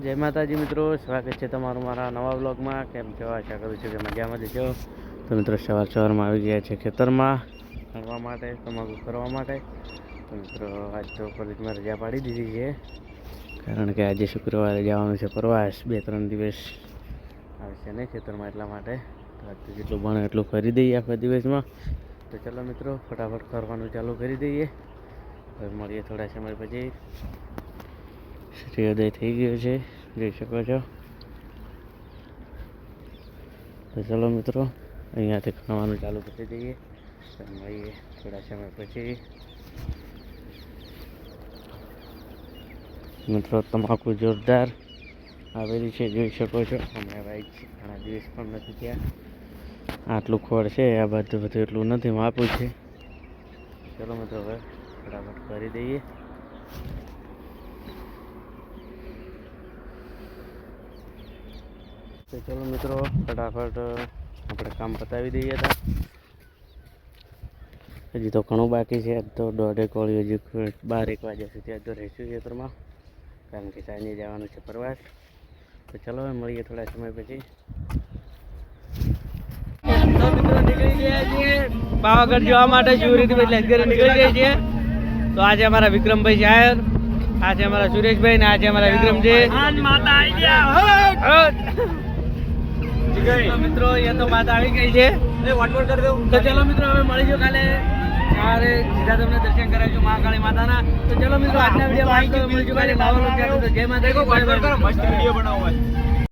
જય માતાજી મિત્રો, સ્વાગત છે તમારું મારા નવા બ્લોગમાં કેમ છો? આશા કરું છું કે મજામાં જ છો. તો મિત્રો, સવાર સવારમાં આવી ગયા છે ખેતરમાં ફરવા માટે, તમાકુ કરવા માટે. તો મિત્રો, આજ તો કોલેજમાં રજા પાડી દીધી છે. કારણ કે આજે શુક્રવારે જવાનું છે પ્રવાસ, બે ત્રણ દિવસ આવશે નહીં ખેતરમાં એટલા માટે. તો આજ તો જેટલું ભણે એટલું કરી દઈએ આખા દિવસમાં. તો ચલો મિત્રો, ફટાફટ કરવાનું ચાલુ કરી દઈએ. હવે મળીએ થોડા સમય પછી. સૂર્યોદય થઈ ગયો છે. જોઈ શકો છો. ચલો મિત્રો, અહીંયાથી ખાવાનું ચાલુ કરી દઈએ. મળીએ થોડા સમય પછી. મિત્રો, તમાકુ જોરદાર આવેલી છે, જોઈ શકો છો. હમણાં ભાઈ ઘણા દિવસ પણ નથી ત્યાં આટલું ખોળ છે, આ બધું બધું એટલું નથી માપું છે. ચલો મિત્રો, હવે ફટાફટ કરી દઈએ. તો ચલો મિત્રો ફટાફટ આપણે કામ પતાવી દઈએ હતા હજી તો ઘણું બાકી છે તો દોઢેક વાળી હજી બાર એક વાગ્યા સુધી તો રહીશું ખેતરમાં કારણ કે સાંજે જવાનું છે પ્રવાસ. તો ચલો હવે મળીએ થોડા સમય પછી. તો મિત્રો નીકળી ગયા છીએ પાવાગઢ જવા માટે શિવરીથી લશ્કરે નીકળી ગયા છે તો આજે અમારા વિક્રમભાઈ જાહેર આજે અમારા સુરેશભાઈ ને આજે અમારા વિક્રમજી. તો મિત્રો એ તો વાત આવી ગઈ છે. તો ચલો મિત્રો હવે મળીશું કાલે. સવારે સીધા તમને દર્શન કરાવીશું મહાકાળી માતાના. તો ચલો મિત્રો આજના વીડિયો જય માતા મસ્ત વીડિયો બનાવવા